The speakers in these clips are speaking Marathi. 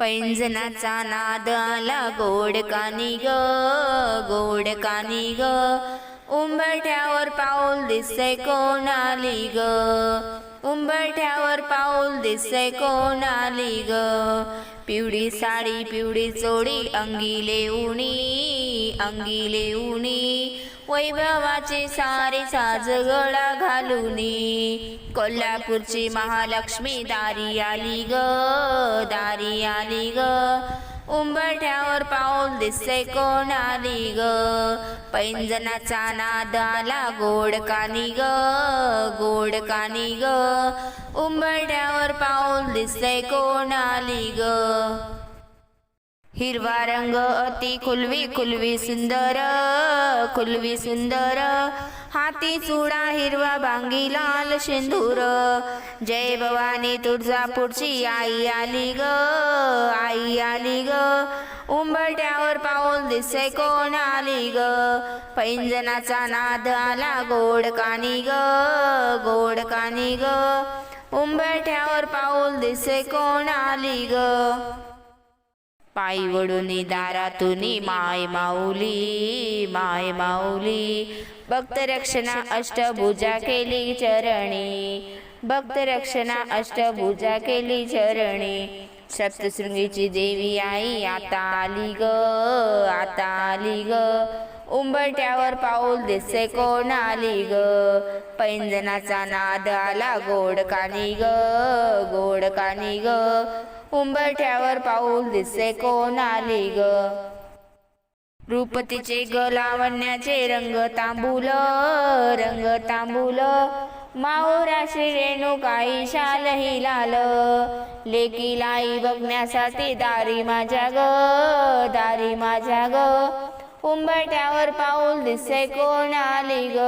पैंजनाचा नाद आला गोड कानी ग गोड कानी ग उंबरठ्यावर पाऊल दिसतंय कोण आली ग? उंबरठ्यावर पाऊल दिसतंय कोण आली ग? पिवळी साडी पिवळी चोडी अंगीले उणी अंगीले उणी. वैभवाचे सारे साज गळा घालुनी कोल्हापूरची महालक्ष्मी दारी आली ग दारी आली ग. उंबरठ्यावर पाऊल दिसतंय कोण आली ग? पैंजनाचा नाद आला गोड कानी ग गोड कानी ग. उंबरठ्यावर पाऊल दिसतंय कोण आली ग? हिरवा रंग अति खुलवी खुलवी सुंदर खुलवी सुंदर. हाती चुडा हिरवा बांगी लाल सिंदूर. जय भवानी तुळजापूरची आई आली ग आई आली ग. उंबरट्यावर पाऊल दिसे कोण आली ग. पैंजनाचा नाद आला गोड कानी ग गोड कानी ग. उंबरठ्यावर पाऊल दिसे कोण आली ग. पायी वडुनी दारातुनी माय माऊली माय माऊली. भक्त रक्षणा अष्टभुजा केली चरणी. भक्त रक्षणा अष्टभुजा केली चरणी. सप्तशृंगीची देवी आई आता आली ग आता आली ग. उंबरट्यावर पाऊल दिसे कोण आली ग? पैंजनाचा नाद आला गोड कानी ग गोड कानी ग. उंबरठ्यावर पाऊल दिसे कोण आली ग? रूपतीचे ग लावण्याचे रंग तांबूल रंग तांबूल. माऊराशी रेणू काही शालही लाल. लेकी लाई बघण्यासाठी दारी माझ्या ग दारी माझ्या ग. उंबरट्यावर पाऊल दिसे कोण आली ग?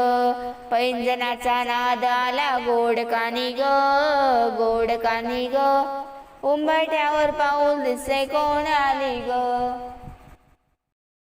पैंजनाचा नाद आला गोड कानी ग गोड कानी ग. उंबरठ्यावर पाऊल दिसे कोण आली ग?